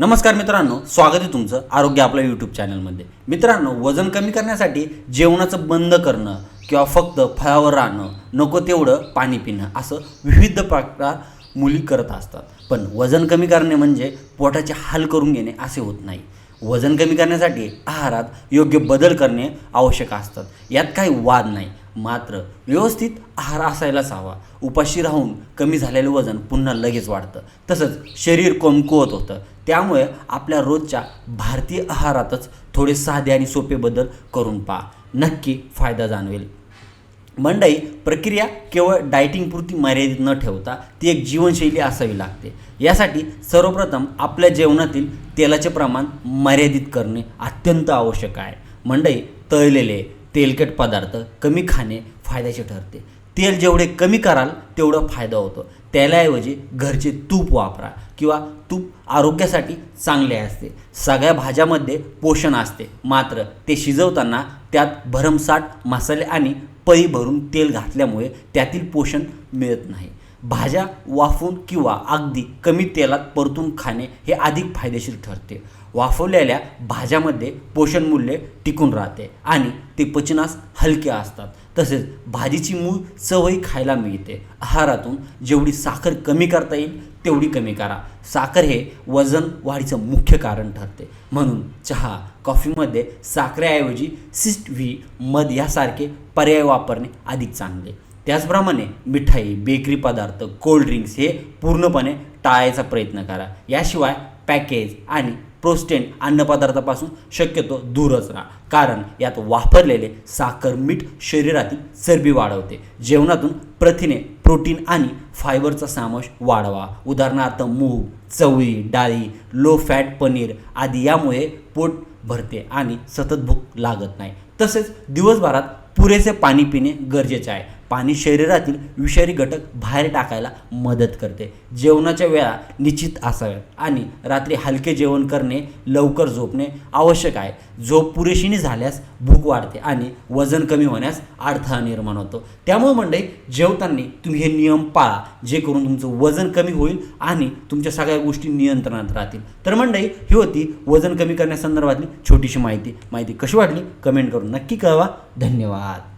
नमस्कार मित्रांनो स्वागत आहे तुमचं आरोग्य आपल्या यूट्यूब चॅनलमध्ये मित्रांनो वजन कमी करण्यासाठी जेवणाचं बंद करणं किंवा फक्त फळावर राहणं नको तेवढं पाणी पिणं असं विविध प्रकार मुली करत असतात. पण वजन कमी करणे म्हणजे पोटाचे हाल करून घेणे असे होत नाही. वजन कमी करण्यासाठी आहारात योग्य बदल करणे आवश्यक असतात. यात काही वाद नाही मात्र व्यवस्थित आहार असायलाच हवा. उपाशी राहून कमी झालेलं वजन पुन्हा लगेच वाढतं. तसंच शरीर कमकुवत होतं. त्यामुळे आपल्या रोजच्या भारतीय आहारातच थोडे साधे आणि सोपे बदल करून पहा. नक्की फायदा जाणवेल. मंडई प्रक्रिया केवळ डायटिंगपुरती मर्यादित न ठेवता ती एक जीवनशैली असावी लागते. यासाठी सर्वप्रथम आपल्या जेवणातील तेलाचे प्रमाण मर्यादित करणे अत्यंत आवश्यक आहे. मंडई तळलेले तेलकट पदार्थ कमी खाणे फायद्याचे ठरते. तेल जेवढे कमी कराल तेवढं फायदा होतो. त्यालाऐवजी घरचे तूप वापरा किंवा तूप आरोग्यासाठी चांगले असते. सगळ्या भाज्यामध्ये पोषण असते. मात्र ते शिजवताना त्यात भरमसाठ मसाले आणि पळी भरून तेल घातल्यामुळे त्यातील पोषण मिळत नाही. भाज्या वाफवून किंवा अगदी कमी तेलात परतून खाणे हे अधिक फायदेशीर ठरते. वाफवलेल्या भाज्यामध्ये पोषण मूल्य टिकून राहते आणि ते पचनास हलके असतात. तसेच भाजीची मूळ चवही खायला मिळते. आहारातून जेवढी साखर कमी करता येईल तेवढी कमी करा. साखर हे वजन वाढीचं मुख्य कारण ठरते. म्हणून चहा कॉफीमध्ये साखरेऐवजी सिस्ट व्ही मध यासारखे पर्याय वापरणे अधिक चांगले. त्याचप्रमाणे मिठाई बेकरी पदार्थ कोल्ड ड्रिंक्स हे पूर्णपणे टाळायचा प्रयत्न करा. याशिवाय पॅकेज आणि प्रोस्टेन अन्नपदार्थापासून शक्यतो दूरच राहा. कारण यात वापरलेले साखर मीठ शरीरातील चरबी वाढवते. जेवणातून प्रथिने प्रोटीन आणि फायबरचा समावेश वाढवा. उदाहरणार्थ मूग चवळी डाळी लो फॅट पनीर आदी यामुळे पोट भरते आणि सतत भूक लागत नाही. तसेच दिवसभरात पुरेसे पाणी पिणे गरजेचे आहे. पाणी शरीरातील विषारी घटक बाहेर टाकायला मदत करते. जेवणाच्या वेळा निश्चित असाव्यात. आणि रात्री हलके जेवण करणे लवकर झोपणे आवश्यक आहे. झोप पुरेशीने झाल्यास भूक वाढते आणि वजन कमी होण्यास अडथळा निर्माण होतो. त्यामुळे मंडळी जेवताना तुम्ही हे नियम पाळा जे करून तुमचं वजन कमी होईल आणि तुमच्या सगळ्या गोष्टी नियंत्रणात राहतील. तर मंडळी ही होती वजन कमी करण्यासंदर्भातली छोटीशी माहिती. माहिती कशी वाटली? कमेंट करून नक्की कळवा. धन्यवाद.